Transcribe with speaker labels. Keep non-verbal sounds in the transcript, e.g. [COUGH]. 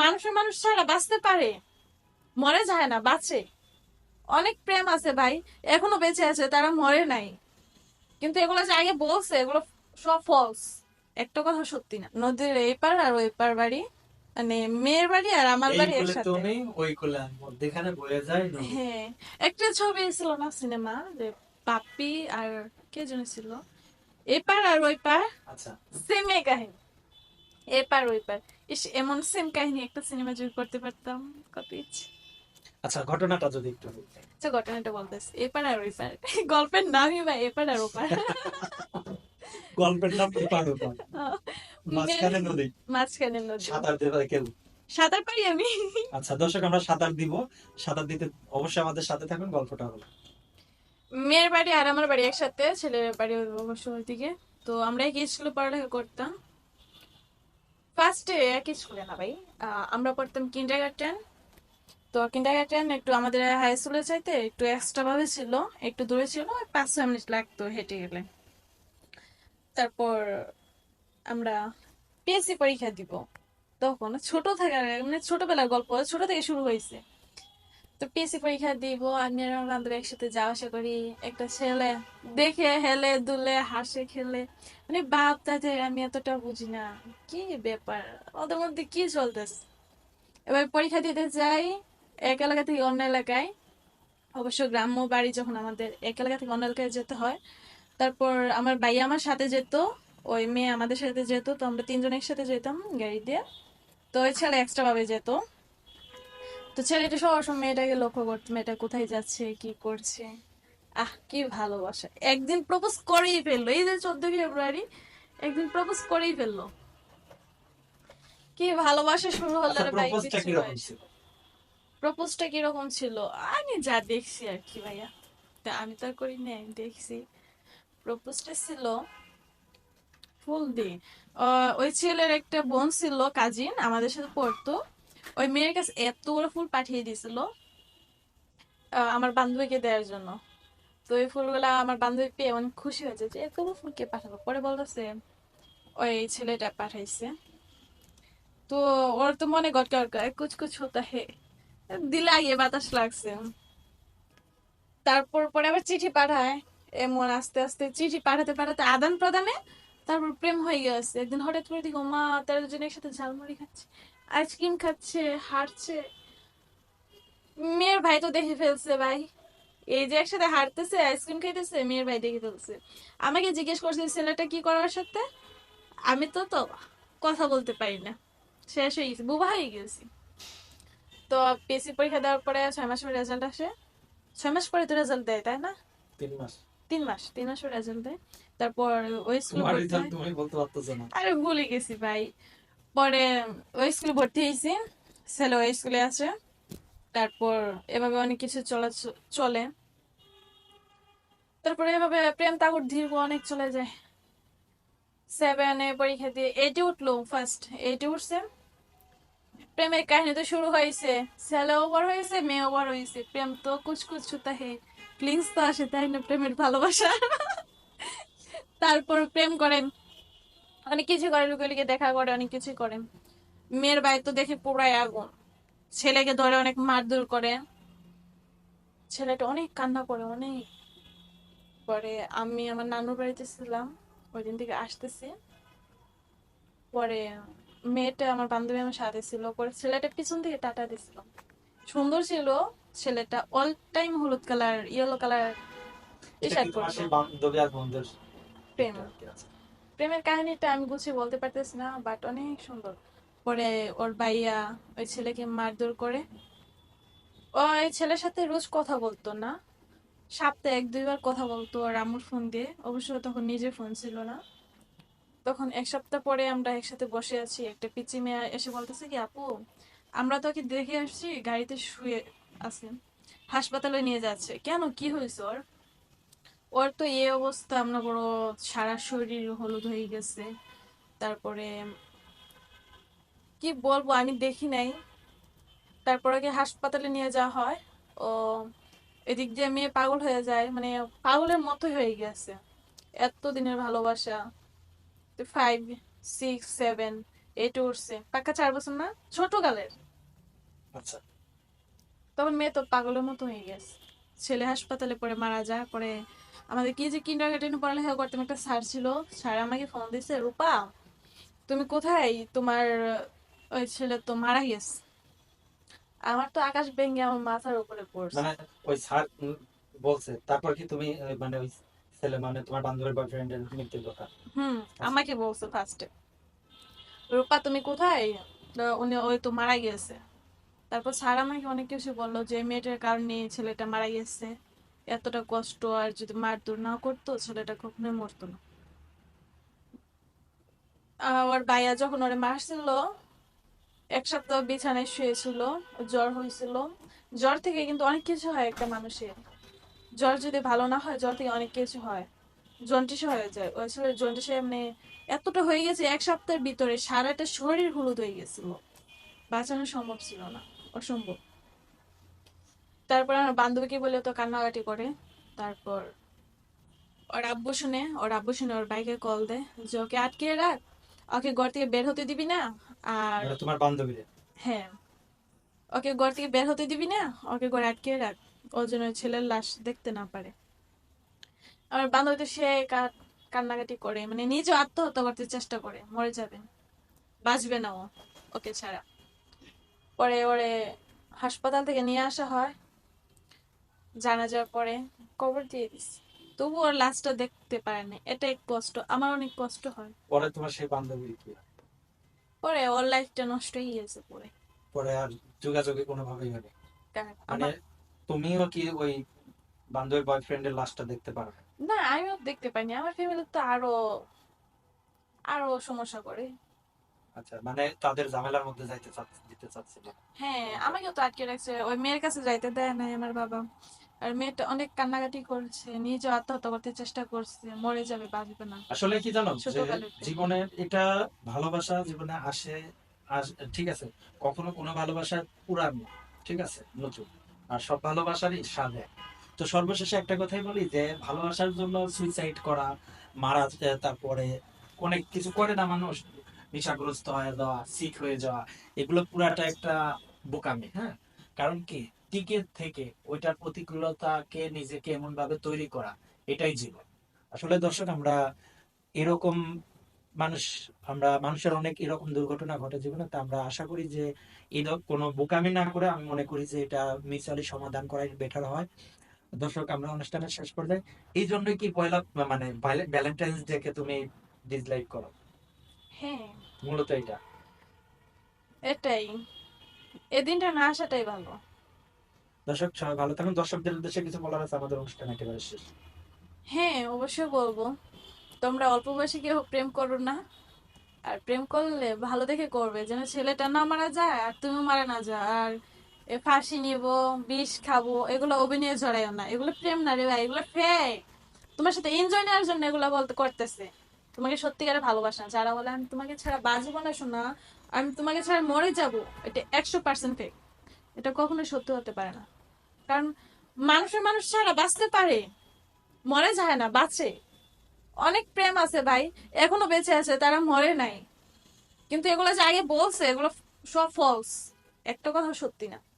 Speaker 1: মানুষের মানুষ ছাড়া বাঁচতে পারে। মরে যায় না বাঁচে। অনেক প্রেম আছে ভাই এখনও বেঁচে আছে তারা মরে নাই। কিন্তু এগুলো যে আগে বলছে এগুলো সব ফলস একটা কথা সত্যি না নদীর এই পার আর ওই পার বাড়ি মানে মেয়ের বাড়ি আর আমার বাড়ি একসাথে।
Speaker 2: ওই কোলে আমি বয়ে যায়
Speaker 1: হ্যাঁ একটা ছবি ছিল না সিনেমা যে পাপ্পি আর কে যেন ছিল? এই পার আর ওই পার
Speaker 2: আচ্ছা।
Speaker 1: সেম কাহিনী। এই পার ওই পার। ইস এমন সেম কাহিনী একটা সিনেমা জুড়ে করতে পারতাম কত ইচ্ছে।
Speaker 2: আচ্ছা ঘটনাটা যদি একটু
Speaker 1: আচ্ছা ঘটনাটা বলতেছি। এপার আর ওই পার গল্পের নামই ভাই এপার আর ওপার।
Speaker 2: গল্পের নাম এপার ওপার। [LAUGHS] মাঝখানে নদী।
Speaker 1: মাঝখানে নদী।
Speaker 2: সাঁতার দেবে কেউ?
Speaker 1: সাঁতার পারি আমি।
Speaker 2: আচ্ছা দর্শক আমরা সাঁতার দিব। সাঁতার দিতে অবশ্যই আমাদের সাথে থাকুন গল্পটা হলো
Speaker 1: মেয়ের বাড়ি আর আমার বাড়ি একসাথে ছেলের বাড়ি অবশ্য ওইদিকে। তো আমরা একই স্কুলে পড়ালেখা করতাম। ফার্স্টে একই স্কুলে না ভাই? আমরা পড়তাম কিন্ডার তো কিন্ডার একটু আমাদের হাই স্কুলের চাইতে একটু এক্সট্রা ভাবে ছিল, একটু দূরে ছিল পাঁচ ছয় মিনিট লাগতো হেঁটে গেলে। তারপর আমরা পিএসসি পরীক্ষা দিব। তখন ছোট থাকার মানে ছোটবেলার গল্প, ছোট থেকে শুরু হয়েছে। তো পিএসসি পরীক্ষা দিব, আমি আর বান্ধবী একসাথে যাওয়া আসা করি, একটা ছেলে দেখে হেলে, দুলে, হাসে, খেলে। মানে বাপ তাদের আমি এতটা বুঝি না, কি ব্যাপার? ওদের মধ্যে কি চলতেছে? এবার পরীক্ষা দিতে যাই, এক এলাকা থেকে অন্য এলাকায়। অবশ্য গ্রাম্য বাড়ি যখন আমাদের এক এলাকা থেকে অন্য এলাকায় যেতে হয়, তারপর আমার ভাই আমার সাথে যেত, ওই মেয়ে আমাদের সাথে যেত, তো আমরা তিনজন একসাথে যেতাম গাড়ি দিয়ে। তো ওই ছেলে এক্সট্রা ভাবে যেত। তো ছেলেটা সবসময় মেয়েটাকে লক্ষ্য করতো মেয়েটা কোথায় যাচ্ছে কি করছে? আহ কি ভালোবাসা। একদিন প্রপোজ করেই ফেলল। এই যে চোদ্দ ফেব্রুয়ারি একদিন প্রপোজ করেই ফেলল। কি ভালোবাসা শুরু হলো
Speaker 2: আচ্ছা
Speaker 1: ভাই
Speaker 2: প্রপোজটা কীরকম ছিল?
Speaker 1: প্রপোজটা কীরকম ছিল? আমি যা দেখছি আর কি ভাইয়া। তা আমি তো আর করি নাই দেখছি। প্রপোজটা ছিল ফুল দি ওই ছেলের একটা বোন ছিল কাজিন আমাদের সাথে পড়তো। ওই মেয়ের কাছে এত বড় ফুল পাঠিয়ে দিয়েছিল আমার বান্ধবীকে দেওয়ার জন্য। তো ওই ফুলগুলা আমার বান্ধবী পেয়ে অনেক খুশি হয়েছে যে এত বড় ফুল কে পাঠালো? পরে বলতেছে, ওই ছেলেটা পাঠাইছে। তো ওর তো মনে গটকা গটকা কুচ কুচ হতা হে। দিলে আগে বাতাস লাগছে। তারপর পরে আবার চিঠি পাঠায়, এমন আস্তে আস্তে চিঠি পাঠাতে পাঠাতে আদান প্রদানে তারপর প্রেম হয়ে গেছে। একদিন হঠাৎ করে দেখো মা তারা দুজনে একসাথে ঝালমুড়ি খাচ্ছে। আইসক্রিম খাচ্ছে হাঁটছে। মেয়ের ভাই তো দেখে ফেলছে ভাই। এই যে একসাথে হাঁটতেছে আইসক্রিম খাইতেছে মেয়ের ভাই দেখে ফেলছে। আমাকে জিজ্ঞেস করছে ছেলেটা কি করার সাথে? আমি তো তো কথা বলতে পারি না। শেষ হয়ে গেছে বুবা হয়ে গেছি। তো পিএসসি পরীক্ষা দেওয়ার পরে ছয় মাস পরে রেজাল্ট আসে। ছয় মাস পরে তো রেজাল্ট দেয় তাই না?
Speaker 2: তিন মাস।
Speaker 1: তিন মাস তিন মাস রেজাল্ট দেয়। তারপর ওই স্কুলে আরে ভুলে গেছি ভাই। পরে ওই স্কুলে ভর্তি হয়েছি, ছেলে ওই স্কুলে আছে, তারপর এভাবে অনেক কিছু চলা চলে। তারপরে এভাবে প্রেম তাগর দীর্ঘ অনেক চলে যায়। সেভেনে পরীক্ষা দিয়ে এইটে উঠল ফার্স্ট এইটে উঠছে। প্রেমের কাহিনী তো শুরু হয়েছে, ছেলেও বড় হয়েছে মেয়ে ওভার হয়েছে। প্রেম তো কুচকুচ ছুতা হে প্লিজ তো আসে তাই না প্রেমের ভালোবাসা? তারপর প্রেম করেন অনেক কিছু করে লুকে লুকে দেখা করে অনেক কিছু করেন মেয়ের বাড়ি তো দেখে পুরাই আগুন। ছেলেকে ধরে অনেক মারধর করে। ছেলেটা অনেক কান্না করে অনেক পরে আমি আমার নানুর বাড়িতে ছিলাম ওই দিন থেকে আসতেছি। পরে মেয়েটা আমার বান্ধবী আমার সাথে ছিল। পরে ছেলেটা পিছন থেকে টাটা দিছিল। সুন্দর ছিল ছেলেটা অল টাইম হলুদ colour yellow colour T shirt
Speaker 2: সেই বান্ধবী আর বন্ধুর
Speaker 1: প্রেম? প্রেমের কাহিনীটা আমি গুছিয়ে বলতে পারতেছি না বাট অনেক সুন্দর। পরে ওর ভাইয়া ওই ছেলেকে মারধর করে। ওই ছেলের সাথে রোজ কথা বলতো না। সপ্তাহে এক, দুইবার কথা বলতো আর আমুর ফোন দিয়ে। অবশ্য তখন নিজের ফোন ছিল না। তখন এক সপ্তাহ পরে আমরা একসাথে বসে আছি, একটা পিচি মেয়ে এসে বলতেছে কি, আপু, আমরা তোকে দেখে আসছি, গাড়িতে শুয়ে আছে। হাসপাতালে নিয়ে যাচ্ছে। কেন? কি হয়েছে ওর? ওর তো এই অবস্থা আমরা বড় সারা শরীর হলুদ হয়ে গেছে। তারপরে কি বলব আমি দেখি নাই। তারপরে কি হাসপাতালে নিয়ে যাওয়া হয়। ও এদিক দিয়ে মেয়ে পাগল হয়ে যায় মানে পাগলের মতোই হয়ে গেছে। এত দিনের ভালোবাসা। ফাইভ সিক্স সেভেন এইটা উঠছে। পাক্কা চার বছর না ছোট কালের
Speaker 2: আচ্ছা।
Speaker 1: তখন মেয়ে তো পাগলের মতো হয়ে গেছে। ছেলে হাসপাতালে পরে মারা যায় পরে আমাদের কি যে কিন্ডার গার্ডেনে পড়ালেখা করতাম একটা স্যার ছিল। স্যার আমাকে ফোন দিছে রূপা তুমি কোথায়? তোমার ওই ছেলে তো মারা গেছে। আমার তো আকাশ ভেঙে আমার মাথার উপরে পড়ছে।
Speaker 2: মানে ওই স্যার বলছে তারপর কি তুমি মানে ওই ছেলে মানে তোমার বান্ধবীর বয়ফ্রেন্ডের মৃত্যুর কথা?
Speaker 1: হুম আমাকে বলছে ফার্স্টে রূপা তুমি কোথায়? উনি ওই তো মারা গেছে। তারপর স্যার আমাকে অনেক কিছু বলল যে মেয়েটার কারণে ছেলেটা মারা গেছে। এতটা কষ্ট আর যদি মারধর না করতো, ছেলেটা কখনোই মরতো না। আর ভাইয়া যখন ওরে মারছিল, এক সপ্তাহ বিছানায় শুয়েছিল, জ্বর হয়েছিল। জ্বর থেকে কিন্তু অনেক কিছু হয় একটা মানুষের। জ্বর যদি ভালো না হয়, জ্বর থেকে অনেক কিছু হয়। জন্ডিস হয়ে যায়। ওই ছেলে জন্ডিসে এমনি এতটা হয়ে গেছে, এক সপ্তাহের ভিতরে সারাটা শরীর হলুদ হয়ে গেছিল। বাঁচানো সম্ভব ছিল না, অসম্ভব। তারপর আমার বান্ধবীকে বলে তো কান্নাকাটি করে। তারপর ওর আব্বু শুনে ওর আব্বু শুনে ওর বাইকে কল দেয় যে ওকে আটকে রাখ ওকে ঘর থেকে বের হতে দিবি না? আর
Speaker 2: মানে তোমার বান্ধবীর?
Speaker 1: হ্যাঁ। ওকে ঘর থেকে বের হতে দিবি না ওকে ঘরে আটকে রাখ। ও যেন ছেলের লাশ দেখতে না পারে। আমার বান্ধবী তো সে কান্নাকাটি করে। মানে নিজে আত্মহত্যা করতে চেষ্টা করে মরে যাবে। বাঁচবে না ও ওকে ছাড়া। পরে ওরে হাসপাতাল থেকে নিয়ে আসা হয়। জানা যাওয়ার পরে কবর দিয়ে দিস তবু ওর লাশটা দেখতে পারেনি এটা এক কষ্ট। আমার অনেক কষ্ট হয়।
Speaker 2: পরে তোমার সেই বান্ধবীর কি?
Speaker 1: পরে ওর লাইফটা নষ্ট হয়ে গেছে পরে।
Speaker 2: পরে আর যোগাযোগে কোনোভাবেই হয়নি?
Speaker 1: কার-
Speaker 2: মানে তুমিও কি ওই বান্ধবীর বয়ফ্রেন্ডের লাশটা দেখতে পারো
Speaker 1: না আমিও দেখতে পাইনি। আমার ফ্যামিলি তো আরও আরও সমস্যা করে।
Speaker 2: আচ্ছা মানে তাদের ঝামেলার মধ্যে যাইতে চাচ্ছে দিতে চাচ্ছিল?
Speaker 1: হ্যাঁ আমাকেও তো আটকে রাখছে। ওই মেয়ের কাছে যাইতে দেয় নাই আমার বাবা। আর মেয়েটা অনেক কান্নাকাটি করছে নিজে আত্মহত্যা করতে চেষ্টা করছে মরে যাবে বাঁচবে না।
Speaker 2: আসলে কি জানো যে
Speaker 1: ছোটকালের
Speaker 2: এটা ভালোবাসা জীবনে আসে ঠিক আছে কখনো কোনো ভালোবাসা পুরানো ঠিক আছে নতুন। আর সব ভালোবাসারই এক। তো সর্বশেষে একটা কথাই বলি যে ভালোবাসার জন্য সুইসাইড করা মারা তারপরে অনেক কিছু করে না মানুষ নেশাগ্রস্ত হয়ে যাওয়া সিক হয়ে যাওয়া এগুলো পুরাটা একটা বোকামি হ্যাঁ? কারণ কি? টিকে থেকে ওইটার প্রতিকূলতাকে নিজেকে এমন ভাবে তৈরি করা এটাই জীবন। আসলে দর্শক আমরা এরকম মানুষ আমরা মানুষের অনেক এরকম দুর্ঘটনা ঘটে জীবনে তা আমরা আশা করি যে এই কোনো বোকামি না করে আমি মনে করি যে এটা মিউচুয়ালি সমাধান করাই বেটার হয়। দর্শক আমরা অনুষ্ঠানের শেষ পর্যায়ে এই জন্যই কি পয়লা মানে ভ্যালেন্টাইন্স ডে কে তুমি ডিসলাইক করো?
Speaker 1: হ্যাঁ।
Speaker 2: মূলত এটা
Speaker 1: এটাই। এই দিনটা না আসাটাই ভালো।
Speaker 2: দর্শক সবাই ভালো থাকুন। দর্শকদের উদ্দেশ্যে কিছু বলার আছে আমাদের অনুষ্ঠান একেবারে শেষ।
Speaker 1: হ্যাঁ অবশ্যই বলব। তোমরা অল্প বয়সে কেউ প্রেম করো না। আর প্রেম করলে ভালো দেখে করবে, যেন ছেলেটা না মারা যায় আর তুমি মারা না যা আর ফাঁসি নিব, বিষ খাব, এগুলো অভিনয় জড়াইও না। এগুলো প্রেম না রে ভাই, এগুলো ফেক তোমার সাথে এনজয় নেওয়ার জন্য এগুলো বলতে করতেছে। তোমাকে সত্যিকারে ভালোবাসা। যারা বলে, আমি তোমাকে ছাড়া বাঁচবো না শোনা আমি তোমাকে ছাড়া মরে যাব, এটা একশো পার্সেন্ট ফেক এটা কখনোই সত্যি হতে পারে না। কারণ মানুষের মানুষ ছাড়া বাঁচতে পারে। মরে যায় না, বাঁচে। অনেক প্রেম আছে ভাই, এখনও বেঁচে আছে, তারা মরে নাই। কিন্তু এগুলো যে আগে বলছে, এগুলো সব ফলস একটা কথা সত্যি না।